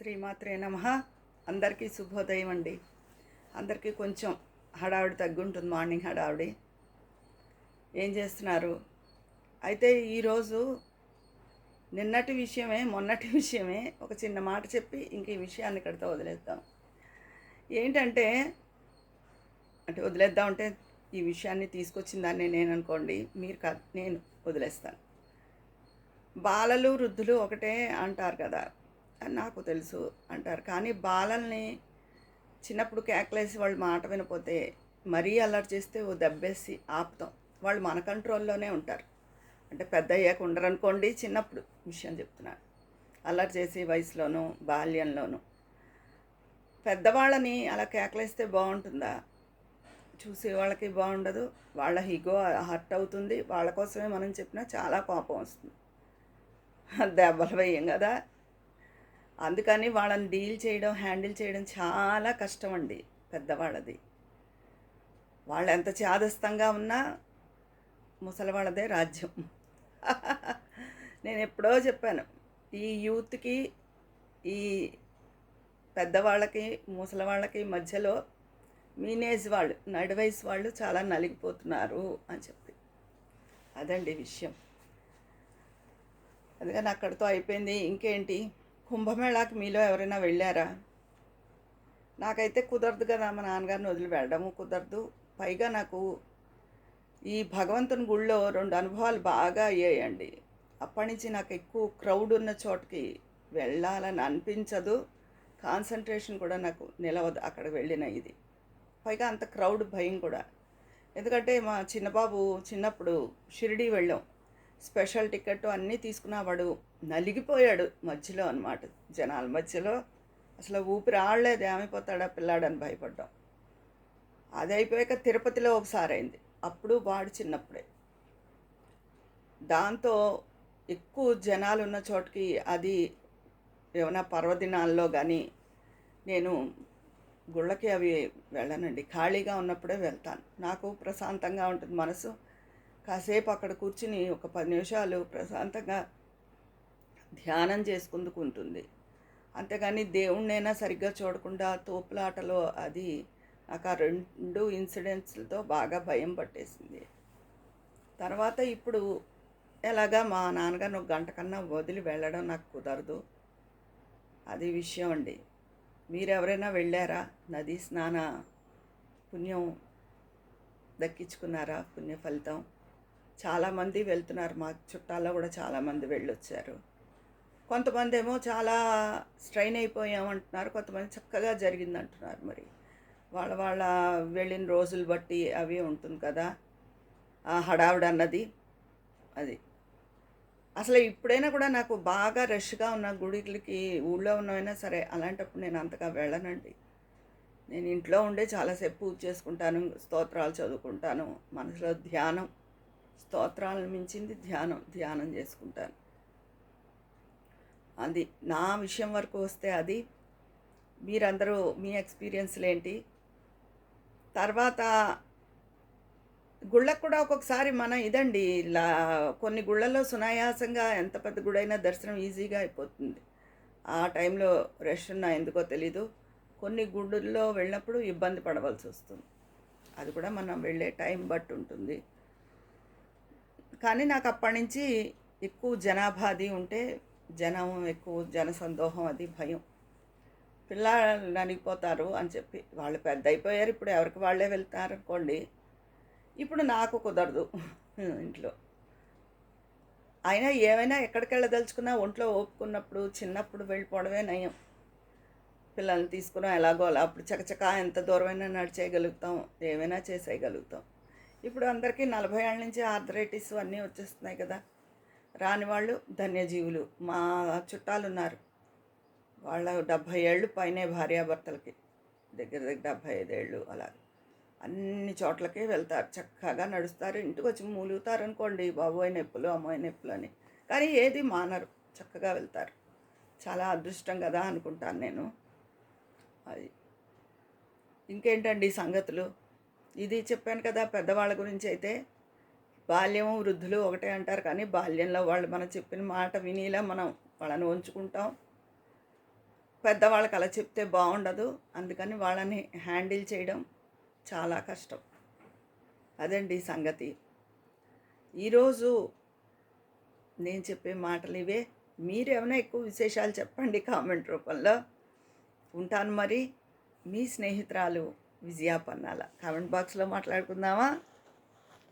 శ్రీమాత్రే నమ. అందరికీ శుభోదయం అండి. అందరికీ కొంచెం హడావిడి తగ్గుంటుంది మార్నింగ్ హడావిడి. ఏం చేస్తున్నారు? అయితే ఈరోజు నిన్నటి విషయమే మొన్నటి విషయమే ఒక చిన్న మాట చెప్పి ఇంక ఈ విషయాన్ని ఇక్కడితో వదిలేద్దాం. ఏంటంటే అంటే వదిలేద్దాం అంటే ఈ విషయాన్ని తీసుకొచ్చిన దాన్ని నేను అనుకోండి మీరు కాదు నేను వదిలేస్తాను. బాలలు వృద్ధులు ఒకటే అంటారు కదా. నాకు తెలుసు అంటారు. కానీ బాలల్ని చిన్నప్పుడు కేకలేసి వాళ్ళు మాట వినపోతే మరీ అల్లరి చేస్తే ఓ దెబ్బేసి ఆపుతాం. వాళ్ళు మన కంట్రోల్లోనే ఉంటారు. అంటే పెద్ద అయ్యాక ఉండరనుకోండి చిన్నప్పుడు విషయం చెప్తున్నాను. అల్లరి చేసి వయసులోనూ బాల్యంలోనూ. పెద్దవాళ్ళని అలా కేకలేస్తే బాగుంటుందా? చూసే వాళ్ళకి బాగుండదు. వాళ్ళ హిగో హర్ట్ అవుతుంది. వాళ్ళ కోసమే మనం చెప్పినా చాలా కోపం వస్తుంది. దెబ్బలు వేయం కదా. అందుకని వాళ్ళని డీల్ చేయడం హ్యాండిల్ చేయడం చాలా కష్టం అండి పెద్దవాళ్ళది. వాళ్ళు ఎంత చాదస్తంగా ఉన్నా ముసలివాళ్ళదే రాజ్యం. నేను ఎప్పుడో చెప్పాను ఈ యూత్కి ఈ పెద్దవాళ్ళకి ముసలివాళ్ళకి మధ్యలో మీనేజ్ వాళ్ళు నడివయసు వాళ్ళు చాలా నలిగిపోతున్నారు అని చెప్పి. అదండి విషయం. అందుకని అక్కడితో అయిపోయింది. ఇంకేంటి? కుంభమేళాకి మీలో ఎవరైనా వెళ్ళారా? నాకైతే కుదరదు కదా మా నాన్నగారిని వదిలి వెళ్ళడము కుదరదు. పైగా నాకు ఈ భగవంతుని గుళ్ళో రెండు అనుభవాలు బాగా అయ్యాయండి. అప్పటి నుంచి నాకు ఎక్కువ క్రౌడ్ ఉన్న చోటకి వెళ్ళాలని అనిపించదు. కాన్సన్ట్రేషన్ కూడా నాకు నిలవదు అక్కడికి వెళ్ళిన ఇది. పైగా అంత క్రౌడ్ భయం కూడా. ఎందుకంటే మా చిన్నబాబు చిన్నప్పుడు షిరిడి వెళ్ళాం. స్పెషల్ టికెట్ అన్నీ తీసుకున్నా వాడు నలిగిపోయాడు మధ్యలో అనమాట జనాల మధ్యలో అసలు ఊపిరి ఆడలేదు ఏమైపోతాడా పిల్లాడని భయపడ్డాం. అది అయిపోయాక తిరుపతిలో ఒకసారి అయింది. అప్పుడు వాడు చిన్నప్పుడే. దాంతో ఎక్కువ జనాలు ఉన్న చోటుకి అది ఏమైనా పర్వదినాల్లో కానీ నేను గుళ్ళకి అవి వెళ్ళనండి. ఖాళీగా ఉన్నప్పుడే వెళ్తాను. నాకు ప్రశాంతంగా ఉంటుంది మనసు. కాసేపు అక్కడ కూర్చుని ఒక పది నిమిషాలు ప్రశాంతంగా ధ్యానం చేసుకుందుకు ఉంటుంది అంతేగాని దేవుణ్ణైనా సరిగ్గా చూడకుండా తోపులాటలో అది నాకు ఆ రెండు ఇన్సిడెంట్స్లతో బాగా భయం పట్టేసింది. తర్వాత ఇప్పుడు ఎలాగా మా నాన్నగారిని ఒక గంట కన్నా వదిలి వెళ్ళడం నాకు కుదరదు. అది విషయం అండి. మీరు ఎవరైనా వెళ్ళారా? నదీ స్నాన పుణ్యం దక్కించుకున్నారా? పుణ్య ఫలితం చాలామంది వెళ్తున్నారు. మా చుట్టాల్లో కూడా చాలామంది వెళ్ళొచ్చారు. కొంతమంది ఏమో చాలా స్ట్రైన్ అయిపోయామంటున్నారు. కొంతమంది చక్కగా జరిగింది అంటున్నారు మరి. వాళ్ళ వాళ్ళ వెళ్ళిన రోజులు బట్టి అవి ఉంటుంది కదా. ఆ హడావిడ అన్నది అది. అసలు ఇప్పుడైనా కూడా నాకు బాగా రష్గా ఉన్న గుడికి ఊళ్ళో ఉన్నవైనా సరే అలాంటప్పుడు నేను అంతగా వెళ్ళనండి. నేను ఇంట్లో ఉండే చాలాసేపు పూజ చేసుకుంటాను స్తోత్రాలు చదువుకుంటాను మనసులో ధ్యానం స్తోత్రాలను మించింది ధ్యానం ధ్యానం చేసుకుంటాను. అది నా విషయం వరకు వస్తే అది మీరందరూ మీ ఎక్స్పీరియన్స్లు ఏంటి? తర్వాత గుళ్ళకు కూడా ఒక్కొక్కసారి మన ఇదండి ఇలా కొన్ని గుళ్ళల్లో సునాయాసంగా ఎంత పెద్ద గుడైనా దర్శనం ఈజీగా అయిపోతుంది. ఆ టైంలో రష్ ఉన్నా ఎందుకో తెలీదు. కొన్ని గుళ్ళల్లో వెళ్ళినప్పుడు ఇబ్బంది పడవలసి వస్తుంది. అది కూడా మనం వెళ్ళే టైం బట్టి ఉంటుంది. కానీ నాకు అప్పటి నుంచి ఎక్కువ జనాభా అది ఉంటే జనం ఎక్కువ జనసందోహం అది భయం. పిల్లలు నలిగిపోతారు అని చెప్పి. వాళ్ళు పెద్ద అయిపోయారు ఇప్పుడు ఎవరికి వాళ్ళే వెళ్తారు అనుకోండి ఇప్పుడు నాకు కుదరదు ఇంట్లో. అయినా ఏమైనా ఎక్కడికి వెళ్ళదలుచుకున్నా ఒంట్లో ఓపుకున్నప్పుడు చిన్నప్పుడు వెళ్ళిపోవడమే నయం. పిల్లల్ని తీసుకున్నాం ఎలాగో అలా. అప్పుడు చకచకా ఎంత దూరమైనా నడిచేయగలుగుతాం ఏమైనా చేసేయగలుగుతాం. ఇప్పుడు అందరికీ నలభై ఏళ్ళ నుంచి ఆర్థరైటిస్ అన్నీ వచ్చేస్తున్నాయి కదా. రాని వాళ్ళు ధన్యజీవులు. మా చుట్టాలు ఉన్నారు వాళ్ళ డెబ్భై ఏళ్ళు పైనే భార్యాభర్తలకి. దగ్గర దగ్గర డెబ్భై ఐదేళ్ళు అలా. అన్ని చోట్లకి వెళ్తారు. చక్కగా నడుస్తారు. ఇంటికి వచ్చి మూలుగుతారు అనుకోండి. బాబోయ్ నొప్పులు అమ్మాయి నొప్పులు అని. కానీ ఏది మానరు. చక్కగా వెళ్తారు. చాలా అదృష్టం కదా అనుకుంటాను నేను. అది. ఇంకేంటండి సంగతులు? ఇది చెప్పాను కదా పెద్దవాళ్ళ గురించి అయితే. బాల్యం వృద్ధులు ఒకటే అంటారు కానీ బాల్యంలో వాళ్ళు మనం చెప్పిన మాట వినిలా మనం వాళ్ళని ఉంచుకుంటాం. పెద్దవాళ్ళకి అలా చెప్తే బాగుండదు. అందుకని వాళ్ళని హ్యాండిల్ చేయడం చాలా కష్టం. అదండి సంగతి. ఈరోజు నేను చెప్పే మాటలు ఇవే. మీరు ఏమైనా ఎక్కువ విశేషాలు చెప్పండి కామెంట్ రూపంలో. ఉంటాను మరి మీ స్నేహితురాలు. విజయాపన్నాల కామెంట్ బాక్స్లో మాట్లాడుకుందామా?